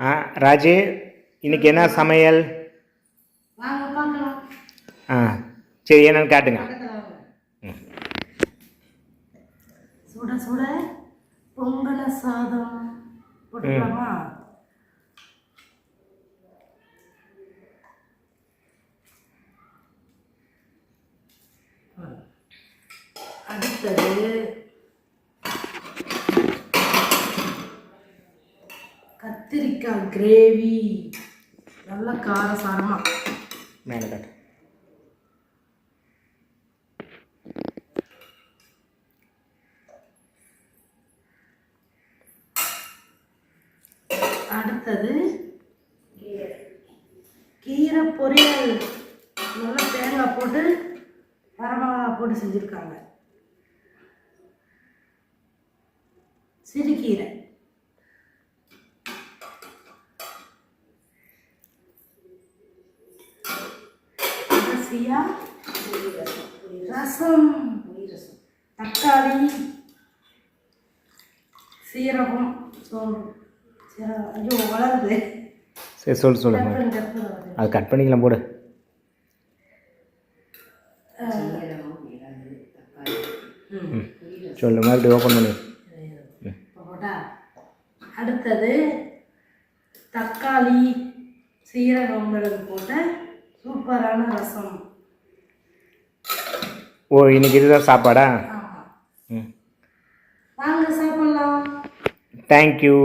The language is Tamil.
ஆ ராஜு இன்னைக்கு என்ன சமையல்? ஆ சரி என்னன்னு காட்டுங்க. சுட சுட. பொங்கல சாதம் போட்டுக்கலாமா? அடுத்தது கத்திரிக்காய் கிரேவி நல்ல காரசாரமா. மேலே காட்டு. அடுத்தது கீரை பொரியல். நல்லா தேங்காய் போட்டு வரமிளகா போட்டு செஞ்சுருக்காங்க. சிறுகீரை. கடைசியா ரசம். தக்காளி. சீரகம். சோறு சீரகம் ஐயோ வளருது. சரி சொல்லு சொல்லு. அது கட் பண்ணிக்கலாம் போடு. சொல்லு மறுபடியும் ஓப்பன் பண்ணி. அடுத்தது தக்காளி சீரகம் போட்ட சூப்பரான ரசம். ஓ இன்னைக்கு இதுதான் சாப்பாடா? வாங்க சாப்பிடலாம். தேங்க்யூ